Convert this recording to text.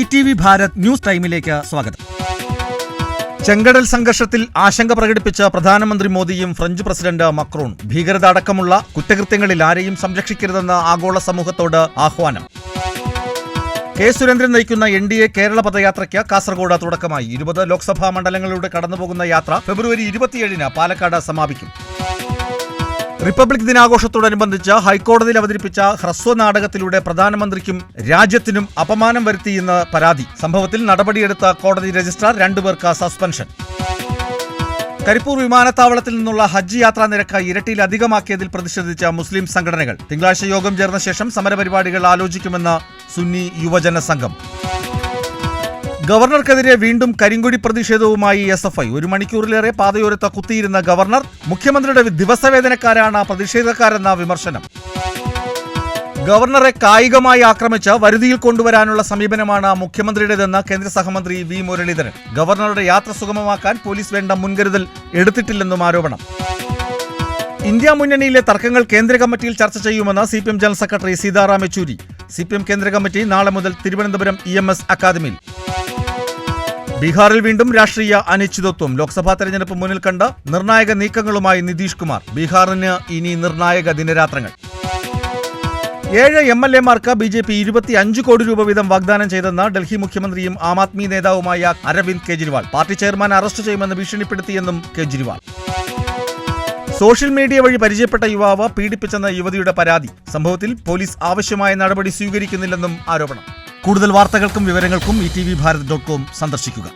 E T V Bharat news ടൈമിലേക്ക് സ്വാഗതം. ചെങ്കടൽ സംഘർഷത്തിൽ ആശങ്ക പ്രകടിപ്പിച്ച പ്രധാനമന്ത്രി മോദിയും ഫ്രഞ്ച് പ്രസിഡന്റ് മക്രോൺ ഭീകരത അടക്കമുള്ള കുറ്റകൃത്യങ്ങളിൽ ആരെയും സംരക്ഷിക്കരുതെന്ന ആഗോള സമൂഹത്തോട് ആഹ്വാനം. കെ സുരേന്ദ്രൻ നയിക്കുന്ന എൻ ഡി എ കേരള പദയാത്രയ്ക്ക് കാസർഗോഡ് തുടക്കമായി. ഇരുപത് ലോക്സഭാ മണ്ഡലങ്ങളിലൂടെ കടന്നുപോകുന്ന യാത്ര ഫെബ്രുവരി ഇരുപത്തിയേഴിന് പാലക്കാട് സമാപിക്കും. റിപ്പബ്ലിക് ദിനാഘോഷത്തോടനുബന്ധിച്ച് ഹൈക്കോടതിയിൽ അവതരിപ്പിച്ച ഹ്രസ്വ നാടകത്തിലൂടെ പ്രധാനമന്ത്രിക്കും രാജ്യത്തിനും അപമാനം വരുത്തിയെന്ന് പരാതി. സംഭവത്തിൽ നടപടിയെടുത്ത കോടതി രജിസ്ട്രാർ രണ്ടുപേർക്ക് സസ്പെൻഷൻ. കരിപ്പൂർ വിമാനത്താവളത്തിൽ നിന്നുള്ള ഹജ്ജ് യാത്രാ നിരക്ക് ഇരട്ടിയിലധികമാക്കിയതിൽ പ്രതിഷേധിച്ച മുസ്ലിം സംഘടനകൾ. തിങ്കളാഴ്ച യോഗം ചേർന്ന ശേഷം സമരപരിപാടികൾ ആലോചിക്കുമെന്ന് സുന്നി യുവജന സംഘം. ഗവർണർക്കെതിരെ വീണ്ടും കരിങ്കൊടി പ്രതിഷേധവുമായി എസ് എഫ് ഐ. ഒരു മണിക്കൂറിലേറെ പാതയോരത്ത് കുത്തിയിരുന്ന ഗവർണർ മുഖ്യമന്ത്രിയുടെ ദിവസവേതനക്കാരാണ് പ്രതിഷേധക്കാരെന്ന വിമർശനം. ഗവർണറെ കായികമായി ആക്രമിച്ച് വരുതിയിൽ കൊണ്ടുവരാനുള്ള സമീപനമാണ് മുഖ്യമന്ത്രിയുടേതെന്ന് കേന്ദ്ര സഹമന്ത്രി വി മുരളീധരൻ. ഗവർണറുടെ യാത്ര സുഗമമാക്കാൻ പോലീസ് വേണ്ട മുൻകരുതൽ എടുത്തിട്ടില്ലെന്നും ആരോപണം. ഇന്ത്യ മുന്നണിയിലെ തർക്കങ്ങൾ കേന്ദ്ര കമ്മിറ്റിയിൽ ചർച്ച ചെയ്യുമെന്ന് C P M general secretary Sitaram Yechury. C P M കേന്ദ്ര കമ്മിറ്റി നാളെ മുതൽ തിരുവനന്തപുരം ഇ എം എസ് അക്കാദമിയിൽ. ബീഹാറിൽ വീണ്ടും രാഷ്ട്രീയ അനിശ്ചിതത്വം. ലോക്സഭാ തെരഞ്ഞെടുപ്പ് മുന്നിൽ കണ്ട നിർണായക നീക്കങ്ങളുമായി നിതീഷ് കുമാർ. ബീഹാറിന് ഇനി നിർണായക ദിനരാത്രങ്ങൾ. ഏഴ് എം എൽ എമാർക്ക് ബി ജെ പി ഇരുപത്തി അഞ്ച് കോടി രൂപ വീതം വാഗ്ദാനം ചെയ്തെന്ന് ഡൽഹി മുഖ്യമന്ത്രിയും ആം ആദ്മി നേതാവുമായ Arvind Kejriwal. Party chairman arrest ചെയ്യുമെന്ന് ഭീഷണിപ്പെടുത്തിയെന്നും കെജ്രിവാൾ. സോഷ്യൽ മീഡിയ വഴി പരിചയപ്പെട്ട യുവാവ് പീഡിപ്പിച്ചെന്ന യുവതിയുടെ പരാതി. സംഭവത്തിൽ പോലീസ് ആവശ്യമായ നടപടി സ്വീകരിക്കുന്നില്ലെന്നും ആരോപണം. കൂടുതൽ വാർത്തകൾക്കും വിവരങ്ങൾക്കും E T V Bharat dot com സന്ദർശിക്കുക